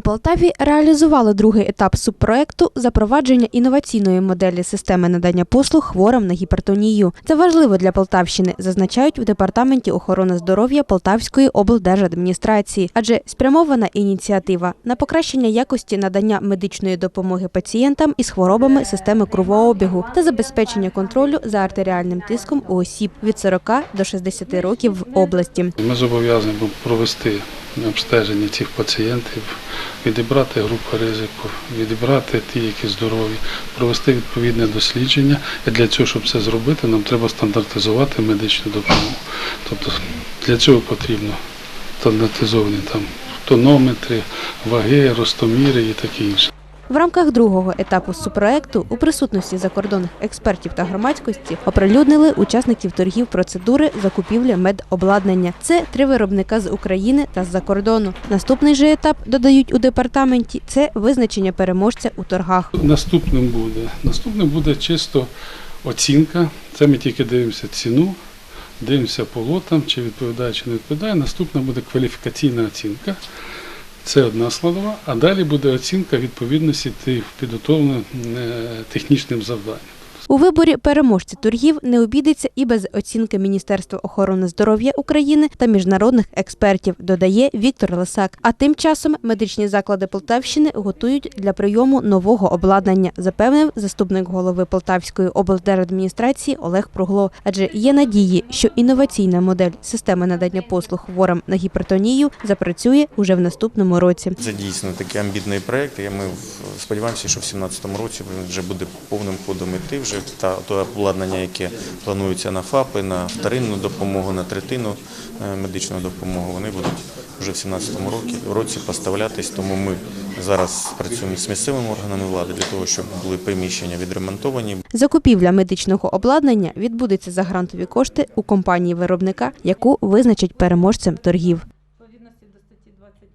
У Полтаві реалізували другий етап субпроекту запровадження інноваційної моделі системи надання послуг хворим на гіпертонію. Це важливо для Полтавщини, зазначають в департаменті охорони здоров'я Полтавської облдержадміністрації, адже спрямована ініціатива на покращення якості надання медичної допомоги пацієнтам із хворобами системи кровообігу та забезпечення контролю за артеріальним тиском у осіб від 40 до 60 років в області. Ми зобов'язані провести обстеження цих пацієнтів, відібрати групу ризику, відібрати ті, які здорові, провести відповідне дослідження. І для цього, щоб це зробити, нам треба стандартизувати медичну допомогу. Тобто для цього потрібно стандартизовані там тонометри, ваги, ростоміри і таке інше. В рамках другого етапу субпроекту у присутності закордонних експертів та громадськості оприлюднили учасників торгів процедури закупівлі медобладнання. Це три виробника з України та з-за кордону. Наступний же етап додають у департаменті це визначення переможця у торгах. Наступним буде. Наступним буде чисто оцінка. Це ми тільки дивимося ціну, дивимося по лотам, чи відповідає, чи не відповідає. Наступна буде кваліфікаційна оцінка. Це одна складова, а далі буде оцінка відповідності тих підготовленим е, технічним завданням. У виборі переможця торгів не обійдеться і без оцінки Міністерства охорони здоров'я України та міжнародних експертів, додає Віктор Лисак. А тим часом медичні заклади Полтавщини готують для прийому нового обладнання, запевнив заступник голови Полтавської облдержадміністрації Олег Пругло. Адже є надії, що інноваційна модель системи надання послуг хворим на гіпертонію запрацює уже в наступному році. Це дійсно такий амбітний проект. Ми сподіваємося, що в 2017 році він вже буде повним ходом іти. Вже та то обладнання, яке планується на ФАПи, на вторинну допомогу, на третину е, медичну допомогу. Вони будуть вже в 2017 році, році поставлятись. Тому ми зараз працюємо з місцевими органами влади для того, щоб були приміщення відремонтовані, Закупівля медичного обладнання відбудеться за грантові кошти у компанії виробника, яку визначать переможцем торгів.